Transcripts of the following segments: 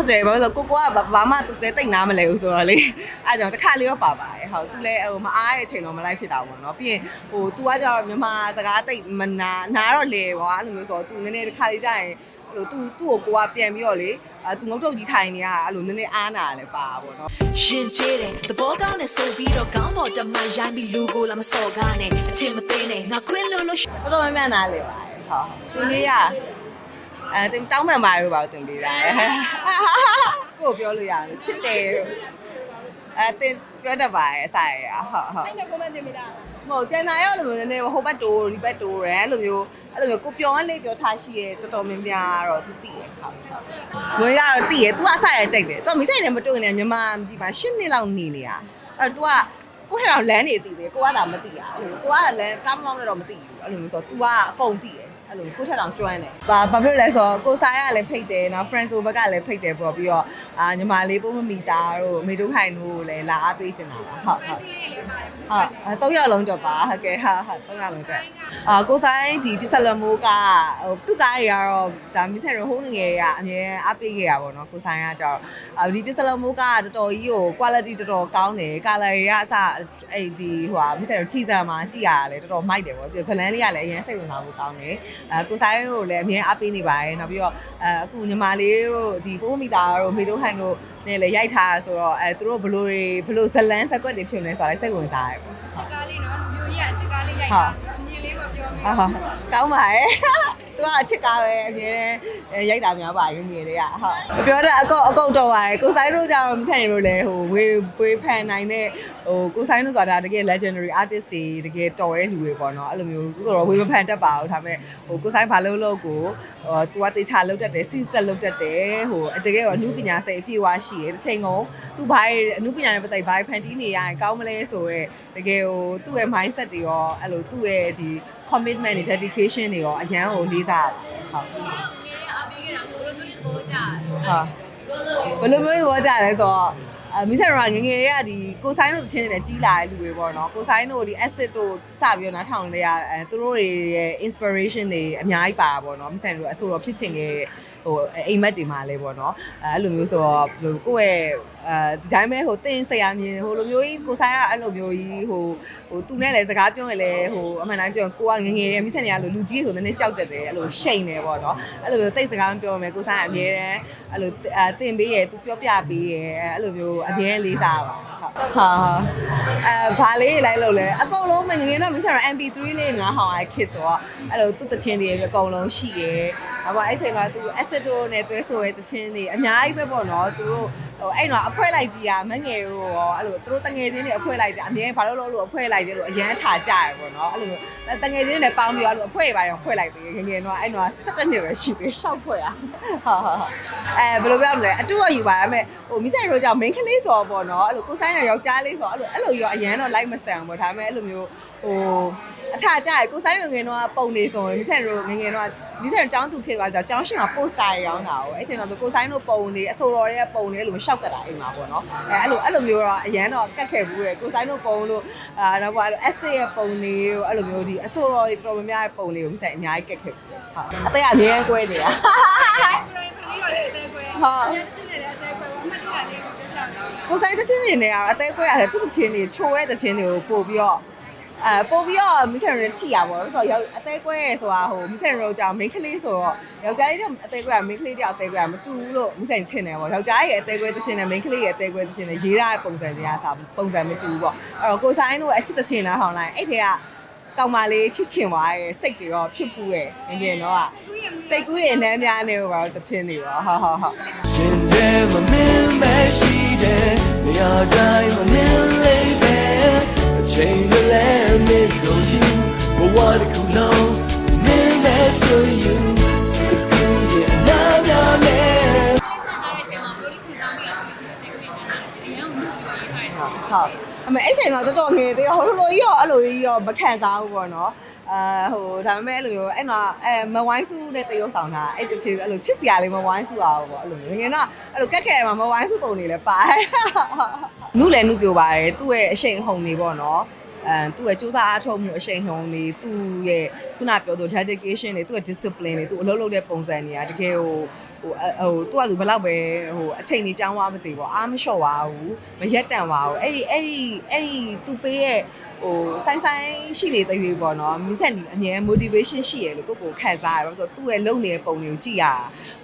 ဟုတ်တယ်ဘာလို့လဲဆိုတော့ကိုကိုကဘာမှသူသေးတိတ်နားမလဲဘူးဆိုတော့လေအဲ့ကြောင့်တစ်ခါလေးတော့ပါပါတယ်ဟုတ်သူလည်းဟိုမအားတဲ့အချိန်တော့မလိုက်ဖြစ်တာပေါ့နော်ပြီးရင်ဟို तू ကကြတော့မြန်မာစကားတိတ်မနာနားတော့လေကွာအဲ့လိုမျိုးဆိုတော့ तू နည်းနည်းတစ်ခါလေးကြာရင်ဟိုသူ့သူ့ကိုကိုကပြန်ပြီးတော့လေအဲသူငုတ်တုတ်ကြီးထိုင်နေရတာအဲ့လိုနည်းနည်းအားနာလည်းပါပါတော့ရှင်ကျေးတယ်သဘောကောင်းနဲ့ဆိုပြီးတော့ကောင်းပေါ်တမန်ရိုင်းပြီးလူကိုလာမစော်ကားနဲ့အချင်းမသေးနဲ့ငါခွင်းလို့လို့တော်တော်များများနားလေပါတယ်ဟုတ်ဒီနေ့ရ အဲတင်တောင်းပန်ပါလို့ပါတင်ပေးတာကိုပြောလို့ရတယ်ချစ်တယ်လို့အဲတင်ပြောတတ်ပါတယ်အစားရဟုတ်ဟုတ် အဲ့ဒါကိုမတင်မိတာ မဟုတ်ကျန်တာရောလိုမျိုးနည်းနည်းဟိုဘက်တိုးဒီဘက်တိုးရဲအဲ့လိုမျိုးအဲ့လိုမျိုးကိုပြောင်းလေးပြောထားရှိရဲတော်တော်များများတော့သူသိရဟုတ်ဟုတ်ဝင်ကတော့သိရ तू အစားရကြိုက်တယ် तू မိဆိုင်နဲ့မတွေ့နေမြန်မာဒီမှာ10နှစ်လောက်နေနေတာအဲ့ तू ကကိုယ့်ထက်တော့လမ်းနေသိတယ်ကိုကသာမသိရအဲ့လိုကိုကလမ်းကားမောင်းတော့မသိဘူးအဲ့လိုမျိုးဆို तू ကအကုန်သိတယ် အဲ့လိုကိုယ့်ထက်တော့ကျွမ်းတယ်ဘာဘာဖြစ်လဲဆိုတော့ကိုဆိုင်ကလည်းဖိတ်တယ်နော် friends ဘက်ကလည်းဖိတ်တယ်ပေါ့ပြီးတော့အာညီမလေးပို့မမီတာတို့အမေတို့ခိုင်တို့လည်းလာအားပေးချင်တာပါဟုတ်ဟုတ်ဒီလေးလေးပါတယ်ဟုတ်အဲ၃ရက်လုံးတော့ပါဟုတ်ကဲ့ဟာဟာ၃ရက်လုံးတော့အာကိုဆိုင်ဒီပစ္စလမိုးကဟိုသူ့ကားတွေကတော့ဒါမစ်ဆက်ရဟိုးငယ်ငယ်ကအမြဲအားပေးခဲ့ရပါတော့ကိုဆိုင်ကကျတော့အာဒီပစ္စလမိုးကတော်တော်ကြီးကို quality တော်တော်ကောင်းတယ် color တွေကအစအဲ့ဒီဟိုဟာမစ်ဆက်ရ teaser မှာကြည့်ရတယ်တော်တော်မိုက်တယ်ပေါ့ပြီးဇလန်းလေးကလည်းအရင်စိတ်ဝင်စားဖို့ကောင်းတယ်အဲကိုဆိုင်ကိုလည်းအမြဲအားပေးနေပါတယ်နောက်ပြီးတော့အဲအခုညီမလေးတို့ဒီပိုးမီတာတို့မေတို့ဟန်တို့နဲ့လည်းရိုက်ထားတာဆိုတော့အဲသူတို့ဘလို့တွေဘလို့ဇလန်းဇက်ကွက်တွေဖြစ်နေဆိုတာလည်းစိတ်ဝင်စားရတယ်ပေါ့စစ်ကားလေးနော်လူမျိုးကြီးကစစ်ကားလေးရိုက်တာအမြင်လေးကိုပြောမိအာကောင်းပါရဲ့ သူကအချစ်ကားပဲအမြဲတမ်းရိုက်တာများပါရင်ငယ်လေးကဟုတ်ပြောတာအကောအကောတော့ပါရဲ့ကိုဆိုင်တို့ကြတော့မဆိုင်တို့လည်းဟိုဝေးဝေးဖန်နိုင်တဲ့ဟိုကိုဆိုင်တို့ဆိုတာတကယ် legendary artist တွေတကယ်တော်တဲ့လူတွေပေါ့နော်အဲ့လိုမျိုးသူကတော့ဝေးမဖန်တတ်ပါဘူးဒါပေမဲ့ဟိုကိုဆိုင်ဘာလို့လို့ကိုဟိုသူကတေချာလုတ်တတ်တယ်စီဆက်လုတ်တတ်တယ်ဟိုတကယ်ရောအမှုပညာစိတ်အပြည့်အဝရှိရဲ့တစ်ချိန်ကုန်သူဘာအမှုပညာနဲ့ပတ်သက်ဘာဖန်တီးနေရရင်ကောင်းမလဲဆိုရဲတကယ်ဟိုသူ့ရဲ့ mindset တွေရောအဲ့လိုသူ့ရဲ့ဒီ commitment တွေ dedication တွေရောအရန်ကိုလေးစားပါတယ်ဟုတ်ငယ်လေးအားပေးခဲ့တာဘိုးလိုမျိုးပေါ်ကြတယ်ဟာဘယ်လိုမျိုးသဘောကျလဲဆိုတော့အမိဆရာငယ်ငယ်တွေကဒီကိုဆိုင်တို့တချင်းတွေနဲ့ကြီးလာတဲ့လူတွေပေါ့နော်ကိုဆိုင်တို့ဒီ asset တို့စပြီးတော့နားထောင်နေရအဲသူတို့တွေရဲ့ inspiration တွေအများကြီးပါပေါ့နော်မိဆရာတို့အဆိုတော့ဖြစ်ချင်ခဲ့ဟိုအိမ်မက်တွေမှာလဲပေါ့နော်အဲအဲ့လိုမျိုးဆိုတော့ဟိုကိုယ့်ရဲ့အဲဒီတိုင်းပဲဟိုတင်းဆရာမြင်ဟိုလိုမျိုးကြီးကိုဆိုင်ကအဲ့လိုမျိုးကြီးဟိုဟိုသူနဲ့လည်းစကားပြောရင်လည်းဟိုအမှန်တမ်းပြောရင်ကိုကငယ်ငယ်ရဲ့မိဆရာကလူကြီးဆိုနည်းနည်းကြောက်တတ်တယ်အဲ့လိုရှိန်နေပေါ့နော်အဲ့လိုမျိုးတိတ်စကားမပြောမယ်ကိုဆိုင်ကအမြဲတမ်းအဲ့လိုအတင်ပေးရယ်သူပြောပြပေးရယ်အဲ့လိုမျိုးအမြဲလေးစားပါ ဟုတ်ဟာအဲဘာလေးလိုက်လို့လဲအကုန်လုံးမငငယ်တော့မဆက်ရ MP3 လေးငါဟောင်းအိုက်ခစ်ဆိုတော့အဲ့လိုသူ့တချင်းတွေအကုန်လုံးရှိရယ်အဲ့ပါအဲ့ချိန်မှာသူ asset တို့နဲ့တွဲဆိုရဲတချင်းတွေအများကြီးပဲပေါ့နော်သူတို့ ဟိုအဲ့တော့အဖွဲလိုက်ကြီးอ่ะမငယ်တို့ရောအဲ့လိုသူတို့တငယ်ချင်းတွေအဖွဲလိုက်ကြအမြဲဘာလို့လို့လို့အဖွဲလိုက်ကြလို့အရန်ထားကြရယ်ပေါ့နော်အဲ့လိုတငယ်ချင်းတွေနဲ့ပေါင်းပြီးတော့အဲ့လိုအဖွဲပါရောဖွဲလိုက်သေးငငယ်တော့အဲ့တော့17နှစ်ပဲရှိသေးရှောက်ဖွဲอ่ะဟာဟာဟာအဲဘယ်လိုပြောမလဲအတူတော့ယူပါရမယ်ဟိုမိဆိုင်တို့ကြောင့် main ကလေးဆိုတော့ပေါ့နော်အဲ့လိုကိုဆိုင်နဲ့ယောက်ျားလေးဆိုတော့အဲ့လိုအဲ့လိုရောအရန်တော့လိုက်မဆန်ဘူးဒါပေမဲ့အဲ့လိုမျိုး ဟိုအထာကြရကိုဆိုင်ငငယ်တော့ပုံနေဆိုရင်မိဆိုင်တို့ငငယ်တော့မိဆိုင်ကျောင်းသူဖြစ်သွားကြကျောင်းရှင်က poster ရောင်းတာကိုအဲ့ချိန်တော့ကိုဆိုင်တို့ပုံနေအစိုးရရဲ့ပုံနေအဲ့လိုရှောက်ကတာအိမ်မှာပေါ့နော်အဲအဲ့လိုအဲ့လိုမျိုးတော့အရန်တော့ကတ်ခဲ့ဘူးလေကိုဆိုင်တို့ပုံလို့အာတော့ဘာလို့ essay ရဲ့ပုံနေကိုအဲ့လိုမျိုးဒီအစိုးရတော်တော်များများပုံနေကိုမိဆိုင်အများကြီးကတ်ခဲ့ဘူးဟုတ်အသက်အမြဲကွဲနေတာခလေးရောလည်းအသေးကွယ်ချင်းတွေလည်းအသေးကွယ်အမှတ်တရလေးကိုပြောပြတော့ကိုဆိုင်တချင်းနေနေကတော့အသေးကွဲရတယ်သူ့တချင်းတွေချိုးတဲ့တချင်းတွေကိုပို့ပြီးတော့ အဲပို့ပြီးတော့မစ်ဆန်ရထိရပါတော့ဆိုတော့ရောက်အသေးကွဲရဆိုတာဟိုမစ်ဆန်ရောကြောင့် main ကလေးဆိုတော့ယောက်ျားလေးတော့အသေးကွဲက main ကလေးတယောက်အသေးကွဲကမတူဘူးလို့မစ်ဆန်ထင်တယ်ပေါ့ယောက်ျားရဲ့အသေးကွဲတချင်းနဲ့ main ကလေးရဲ့အသေးကွဲတချင်းနဲ့ရေးရတဲ့ပုံစံတွေကစားပုံစံမတူဘူးပေါ့အဲ့တော့ကိုဆိုင်တို့အချစ်တချင်းလားဟောင်းလိုက်အဲ့ထဲကကောင်မလေးဖြစ်ချင်သွားရဲ့စိတ်တွေရောဖြစ်ဖူးရဲ့ငငယ်တော့ကစိတ်ကူးရဲ့အနှမ်းများနေတော့တချင်းတွေပါဟုတ်ဟုတ်ဟုတ်ရှင်တယ်မမင်းမရှိတဲ့နေရာတိုင်းမမင်းလေးပဲအ ချိန်လေးလည်းမကုန်ယူဘဝတစ်ခုလုံးမင်းနဲ့ဆို you စိတ်ကူးရဲ့နာမည်နဲ့ဟုတ်အမေအဲ့ချိန်တော့တော်တော်ငယ်သေးတော့ဟိုလိုလိုကြီးရောအဲ့လိုကြီးရောမခံစားဘူးပေါ့နော် အာဟိုဒါပေမဲ့အဲ့လိုမျိုးအဲ့တော့အဲမဝိုင်းစုနဲ့တရုပ်ဆောင်တာအဲ့တချီအဲ့လိုချစ်စရာလေးမဝိုင်းစုအောင်ပေါ့အဲ့လိုမျိုးငယ်တော့အဲ့လိုကက်ခဲမှာမဝိုင်းစုပုံနေလဲပါတယ်နုလည်းနုပြိုပါတယ်သူ့ရဲ့အရှိန်ဟုန်နေပေါ့နော်အဲသူ့ရဲ့စူးစမ်းအားထုတ်မှုအရှိန်ဟုန်နေသူ့ရဲ့ခုနပြောသူ dedication တွေသူ့ရဲ့ discipline တွေသူ့အလုပ်လုပ်တဲ့ပုံစံတွေကတကယ်ဟိုဟဟိုဟိုသူကလူဘယ်လောက်ပဲဟိုအချိန်ကြီးပြောင်းသွားမစေပေါ့အားမလျှော့ပါဘူးမရက်တန်ပါဘူးအဲ့ဒီအဲ့ဒီအဲ့ဒီသူပေးရဲ့ ဟိုဆိုင်ဆိုင်ရှိနေတဲ့ရွေးပေါ့နော်မိဆက်ဒီအငြင်း motivation ရှိရလို့ကိုကိုခံစားရပါဆိုတော့သူ့ရဲ့လုံနေတဲ့ပုံတွေကိုကြည့်ရ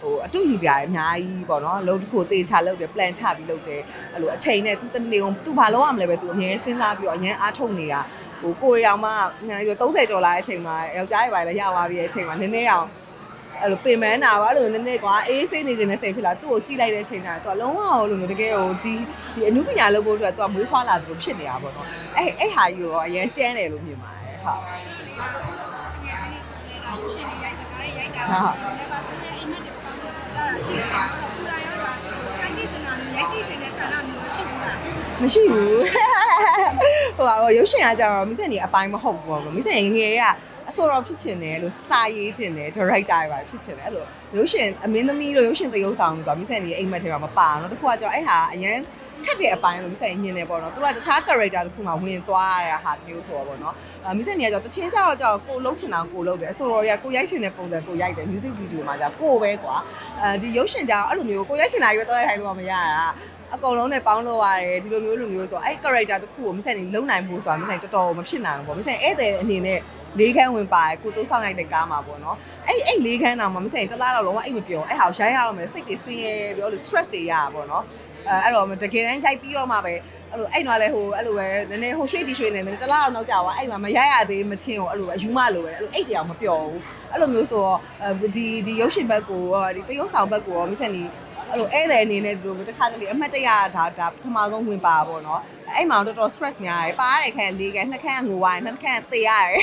ဟိုအတူယူစရာအများကြီးပေါ့နော်လုံတစ်ခုတေချာလုပ်တယ် plan ချပြီးလုပ်တယ်အဲ့လိုအချိန်နဲ့သူတနေ့ကုန်သူဘာလုပ်ရမလဲပဲသူအငြင်းစဉ်းစားပြီးတော့အငြင်းအားထုတ်နေတာဟိုကိုရီအောင်မှညာပြီး30ကျော်လာတဲ့အချိန်မှာယောက်ျားရဲ့ပိုင်းလည်းရသွားပြီးတဲ့အချိန်မှာနည်းနည်းအောင် အဲ့လိုပင်မန်းတာပါအဲ့လိုနည်းနည်းကွာအေးဆေးနေခြင်းနဲ့စိတ်ဖြစ်လာသူ့ကိုကြည့်လိုက်တဲ့အချိန်ကျတော့သူကလုံးဝဟိုလိုမျိုးတကယ်ဟိုဒီဒီအမှုပညာလုပ်ဖို့အတွက်သူကမွေးဖွားလာသူဖြစ်နေတာပေါ့နော်အဲ့အဲ့ဟာကြီးကိုအရင်ကျန်းတယ်လို့မြင်ပါတယ်ဟုတ်ငယ်ချင်းတွေဆိုနေတာရှင်တွေရိုက်စကားတွေရိုက်တာလည်းပါသူရဲ့အိမ်မက်တွေကိုကောင်းလို့ကြားတာရှိတယ်။ပူလာရောတာစိုင်းကြည့်နေတာမျိုးရိုက်ကြည့်နေတဲ့ဆန္ဒမျိုးရှိဘူးလားမရှိဘူးဟိုဟာရုပ်ရှင်ကကြတော့မိစက်နေအပိုင်းမဟုတ်ဘူးပေါ့မိစက်ငငယ်တွေက အဆိုတော်ဖြစ်ချင်တယ်လို့စာရေးချင်တယ် director တွေပါဖြစ်ချင်တယ်အဲ့လိုရုပ်ရှင်အမင်းသမီးတို့ရုပ်ရှင်သရုပ်ဆောင်ဆိုတာမိစက်နေအိမ်မက်တွေမှာမပါတော့တခုကကြောအဲ့ဟာအရင်ခက်တဲ့အပိုင်းလို့မိစက်ညင်နေပေါ့နော်သူကတခြား character တစ်ခုမှဝင်သွားရတာဟာမျိုးဆိုတော့ပေါ့နော်အမိစက်နေကကြောတချင်းကြတော့ကြောကိုလုံးချင်တာကိုလုံးတယ်အဆိုတော်တွေကကိုရိုက်ချင်တဲ့ပုံစံကိုရိုက်တယ် music video မှာကြာကိုပဲကွာအဲဒီရုပ်ရှင်ကြတော့အဲ့လိုမျိုးကိုရိုက်ချင်တာရွေးတော့ရိုက်လို့မရတာအကုန်လုံးနဲ့ပေါင်းလို့ရတယ်ဒီလိုမျိုးလိုမျိုးဆိုအဲ့ character တစ်ခုကိုမဆက်နေလုံနိုင်ဘူးဆိုတာမဆက်တော်တော်မဖြစ်နိုင်ဘူးပေါ့မဆက်ဧည့်သည်အနေနဲ့ လေးခန်းဝင်ပါတယ်ကိုတိုးဆောင်လိုက်တဲ့ကားမှာပေါ့နော်အဲ့အဲ့လေးခန်းတောင်မှမဆက်တလားတော့လုံးဝအိတ်မပြောအဲ့ဟာကိုရိုင်းရတော့မယ်စိတ်တွေဆင်းရဲပြောလို့ stress တွေရတာပေါ့နော်အဲအဲ့တော့တကယ်တမ်းရိုက်ပြီးတော့မှပဲအဲ့လိုအဲ့တော့လဲဟိုအဲ့လိုပဲနည်းနည်းဟိုရွှေ့တီရွှေ့နေတယ်တလားတော့နောက်ကြသွားအဲ့မှာမရရသေးမချင်းကိုအဲ့လိုအယူမလိုပဲအဲ့လိုအိတ်တရားမပြောဘူးအဲ့လိုမျိုးဆိုတော့ဒီဒီရုပ်ရှင်ဘက်ကိုဒီတရုပ်ဆောင်ဘက်ကိုရောမဆက်နေ အဲ့လိုဧည့်သည်အနေနဲ့ဒီလိုတခါတလေအမှတ်တရဒါဒါပထမဆုံးဝင်ပါပေါ့နော်အဲ့မှာတော်တော် stress များတယ်ပါရတဲ့ခန်း၄ခန်းနှစ်ခန်းငိုဝိုင်းနှစ်ခန်းသေရတယ်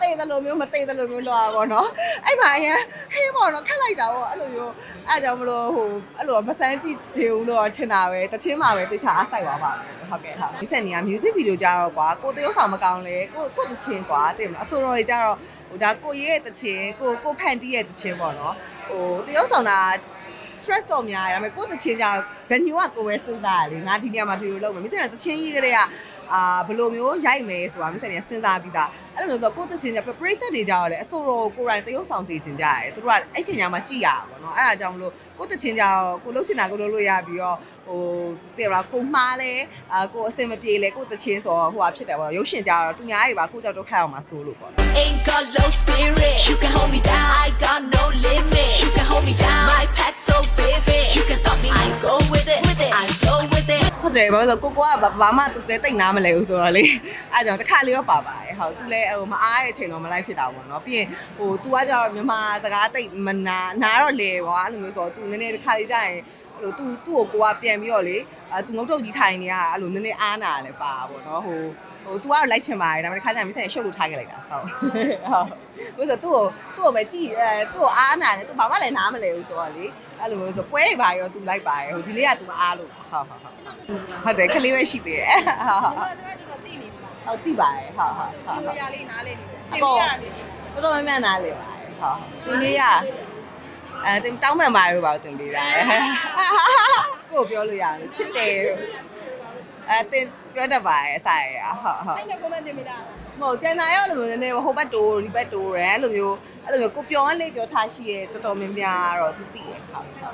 သေတယ်လို့မျိုးမသေတယ်လို့မျိုးလောပါပေါ့နော်အဲ့မှာအရင်ဟေးပေါ့နော်ခက်လိုက်တာပေါ့အဲ့လိုမျိုးအဲ့ကြောင့်မလို့ဟိုအဲ့လိုမစမ်းကြည့်ကြဘူးလို့ထင်တာပဲတချင်းမှာပဲတေချာအားစိုက်သွားပါမယ်ဟုတ်ကဲ့ဟုတ်ဒီဆက်နေက music video ကြတော့ကွာကိုတရုပ်ဆောင်မကောင်းလေကိုကိုတချင်းကွာသိမလားအဆိုတော်တွေကြတော့ဟိုဒါကိုရဲ့တချင်းကိုကိုဖန်တီးရဲ့တချင်းပေါ့နော်ဟိုတရုပ်ဆောင်တာ stress တော့များရမယ်ကိုယ်တချင်းကြဇညူကကိုယ်ပဲစဉ်းစားရလေငါဒီနေရာမှာဒီလိုလုပ်မယ်မစင်တချင်းကြီးကလေးကအာဘယ်လိုမျိုးရိုက်မယ်ဆိုတာမစင်ကစဉ်းစားပြီးသား အဲ့လိုမျိုးဆိုကိုယ်တချင်းကြပရိသတ်တွေကြတော့လေအဆိုတော်ကိုယ်တိုင်တရုပ်ဆောင်စီခြင်းကြရတယ်သူတို့ကအဲ့ချိန်ညမှာကြည်ရပါဘောနော်အဲ့ဒါကြောင့်မလို့ကိုယ်တချင်းကြတော့ကိုလှုပ်ရှင်တာကိုလှုပ်လို့ရပြီးတော့ဟိုတဲ့လားကိုမှားလဲအာကိုအစင်မပြေလဲကိုယ်တချင်းဆိုတော့ဟိုဟာဖြစ်တယ်ပေါ့ရုပ်ရှင်ကြတော့သူများတွေပါကိုကြောက်တော့ခက်အောင်မှာစိုးလို့ပေါ့ Ain't got low spirit. You can hold me down. I got no limit. You can hold me down. My pack so vivid. You can stop me. I go with it. With it. I go with it. ဟုတ်တယ်ဘာလို့လဲဆိုကိုကိုကဘာမှသူတဲတိတ်နားမလဲဘူးဆိုတော့လေအဲ့ကြောင့်တစ်ခါလေးတော့ပါပါတယ်ဟုတ်သူလည်းဟိုမအားတဲ့အချိန်တော့မလိုက်ဖြစ်တာပေါ့နော်ပြီးရင်ဟိုသူကကြတော့မြန်မာစကားတိတ်မနာနားတော့လေကွာအဲ့လိုမျိုးဆိုတော့သူနည်းနည်းတစ်ခါလေးကြာရင်ဟိုသူသူ့ကိုကိုကပြန်ပြီးတော့လေအဲသူငုတ်တုတ်ကြီးထိုင်နေရတာအဲ့လိုနည်းနည်းအားနာလည်းပါပါပေါ့နော်ဟို ဟို तू ကတော့လိုက်ချင်ပါတယ်ဒါပေမဲ့တစ်ခါကျရင်မဆက်ရှုပ်လို့ထားခဲ့လိုက်တာဟုတ်ဟုတ်ဆိုတော့ तू ကို तू ကိုပဲကြည့်အဲ तू ကိုအားနာတယ် तू ဘာမှလည်းနားမလဲဘူးဆိုတော့လေအဲ့လိုမျိုးဆိုပွဲတွေပါရော तू လိုက်ပါတယ်ဟိုဒီနေ့က तू မအားလို့ဟုတ်ဟုတ်ဟုတ်ဟုတ်တယ်ခလေးပဲရှိသေးတယ်ဟုတ်ဟုတ် ။ဘာလို့လဲတော့သိနေပြီလား ဟုတ်သိပါတယ်ဟုတ်ဟုတ်ဟုတ် ။ ဟုတ် ဒီရလေးနားလေနေတယ်။ အ သိ ကော ရတာမျိုးရှိတယ် တော်တော်များများနားလေပါတယ်ဟုတ်တင်ပေးရအဲတင်တောင်းပန်ပါလို့ပါတင်ပေးတာကိုပြောလို့ရတယ်ချစ်တယ် အဲတင်ပြောတတ်ပါတယ်အစားရဟုတ်ဟုတ် ။အဲ့ဒါကိုမတင်မိတာ မဟုတ်ကျန်တာရောလိုမျိုးနည်းနည်းဟိုဘက်တိုးဒီဘက်တိုးတယ်အဲ့လိုမျိုးအဲ့လိုမျိုးကိုပြောလေးပြောထားရှိရဲတော်တော်များများတော့သူသိတယ်ဟုတ်ဟုတ်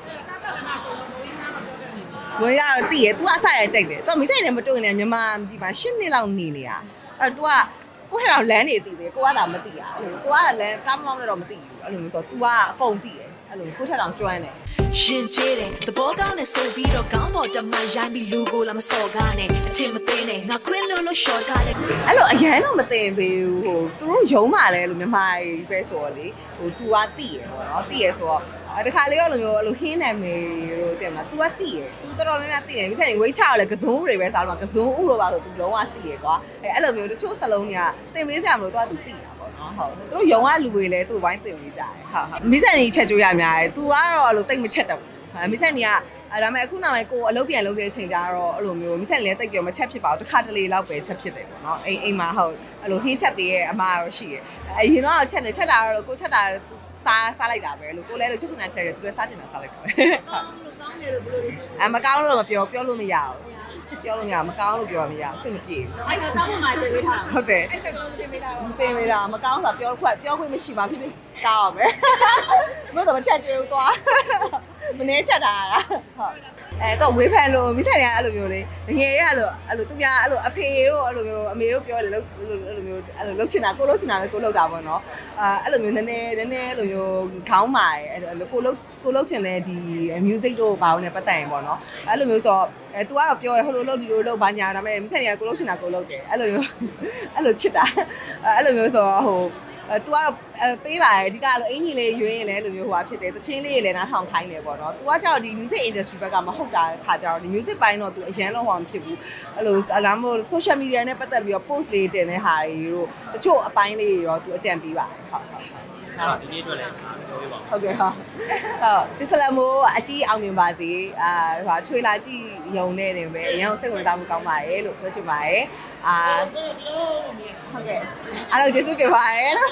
ဝင်ရတော့သိရ तू အစားရကြိုက်တယ် तू မိဆိုင်နဲ့မတွေ့နေမြန်မာဒီမှာ10နှစ်လောက်နေနေရအဲ့ तू ကကိုယ့်ထက်တော့လမ်းနေသိတယ်ကိုကသာမသိရအဲ့လိုကိုကလမ်းကားမောင်းနေတော့မသိဘူးအဲ့လိုမျိုးဆို तू ကအကုန်သိတယ် အဲ့လိုကိုယ့်ထက်တော့ကျွမ်းတယ် ရှင်ကျဲတယ်သဘောကောင်းနဲ့ဆိုပြီးတော့ကောင်းပေါ်တမရိုင်းပြီးလူကိုလာမစော်ကားနဲ့အချင်းမသိနဲ့ငါခွင်းလို့လို့ရှော့ထားတယ် အဲ့လိုအရန်တော့မသိပေးဘူးဟိုသူတို့ယုံမှလဲလို့မြန်မာကြီးပဲဆိုတော့လေဟို तू ကသိရပေါ့နော်သိရဆိုတော့အဲတခါလေးရောလိုမျိုးအဲ့လိုဟင်းနာမည်တို့တင်မလား तू ကသိရ तू တော်တော်များများသိတယ်မိဆိုင်ဝိတ်ချရလဲကစုံဥတွေပဲစားလို့ကစုံဥလို့ပါဆို तू လုံးဝသိရကွာအဲအဲ့လိုမျိုးတချို့စလုံးတွေကတင်ပေးစရာမလိုတော့ तू သိတာပေါ့နော် ဟုတ်သူတို့ယုံကလူတွေလဲ तू ဝိုင်းတင်ပေးကြတယ်ဟုတ်ဟုတ်မိဆိုင်ကြီးချက်ကြိုးရများတယ် तू ကတော့အဲ့လိုတိတ်မချက်တော့ဘူးမိဆိုင်ကြီးကအဲဒါပေမဲ့အခုနောက်ပိုင်းကိုအလုပ်ပြန်လုပ်တဲ့အချိန်ကျတော့အဲ့လိုမျိုးမိဆက်လည်းတိတ်ပြောမချက်ဖြစ်ပါဘူးတစ်ခါတလေလောက်ပဲချက်ဖြစ်တယ်ပေါ့နော်အိမ်အိမ်မှာဟုတ်အဲ့လိုဟင်းချက်ပေးရဲ့အမတော့ရှိရဲ့အရင်တော့ချက်နေချက်တာတော့ကိုချက်တာစားစားလိုက်တာပဲလို့ကိုလည်းလို့ချက်ချင်တာချက်တယ်သူလည်းစားချင်တာစားလိုက်တာပဲဟုတ်။ကောင်းနေလို့ဘယ်လိုလဲဆိုအမကောင်းလို့မပြောပြောလို့မရဘူး ပြောလို့မရမကောင်းလို့ပြောရမရအဆင်မပြေဘူးအဲ့တော့တောင်းပန်မှာတည်ပေးထားတာဟုတ်တယ်အဲ့ဒါကိုတင်ပေးတာတော့တင်နေတာမကောင်းတာပြောခွက်ပြောခွင့်မရှိပါဖြစ်ဖြစ်ကောင်းရမယ်မဟုတ်တော့မချက်ကျွေးဘူးသွားမနေချက်တာကဟုတ် အဲတော့ဝေးဖန်လို့မိဆိုင်တွေကအဲ့လိုမျိုးလေငယ်တွေကအဲ့လိုအဲ့လိုသူများအဲ့လိုအဖေတို့အဲ့လိုမျိုးအမေတို့ပြောတယ်လို့အဲ့လိုမျိုးအဲ့လိုလှုပ်ချင်တာကိုလှုပ်ချင်တာပဲကိုလှုပ်တာပေါ့နော်အာအဲ့လိုမျိုးနည်းနည်းနည်းနည်းအဲ့လိုမျိုးခေါင်းမာတယ်အဲ့လိုကိုလှုပ်ကိုလှုပ်ချင်တဲ့ဒီ music တို့ဘာလို့လဲပတ်သက်ရင်ပေါ့နော်အဲ့လိုမျိုးဆိုတော့အဲ तू ကတော့ပြောရဟိုလိုလှုပ်ဒီလိုလှုပ်ဘာညာဒါပေမဲ့မိဆိုင်တွေကကိုလှုပ်ချင်တာကိုလှုပ်တယ်အဲ့လိုမျိုးအဲ့လိုချစ်တာအဲ့လိုမျိုးဆိုတော့ဟိုအဲ तू ကတော့အဲ ပေးပါတယ်အဓိကအဲ့လိုအင်ကြီးလေးရွေးရင်လည်းအဲ့လိုမျိုးဟိုဟာဖြစ်တယ်တချင်းလေးတွေလည်းနားထောင်ခိုင်းတယ်ပေါ့နော် तू ကကြောက်ဒီ music industry ဘက်ကမဟုတ်တာခါကြောက်ဒီ music ပိုင်းတော့ तू အရန်လုံးဟောမဖြစ်ဘူးအဲ့လိုအလားမို့ social media နဲ့ပတ်သက်ပြီးတော့ post လေးတင်တဲ့ဟာတွေတို့တချို့အပိုင်းလေးတွေရော तू အကြံပေးပါတယ်ဟုတ်ဟုတ်ဟုတ် အဲ့တော့ဒီနေ့အတွက်လည်းအားပြောပြပါဦး ဟုတ်ကဲ့ဟာဟုတ်ပစ္စလမိုးအကြီးအောင်မြင်ပါစေအာဟိုထွေလာကြည့်ယုံနေတယ်ပဲအရင်စိတ်ဝင်စားမှုကောင်းပါတယ်လို့ပြောချင်ပါတယ်အာဟုတ်ကဲ့အားလုံးကျေးဇူးတင်ပါတယ်လို့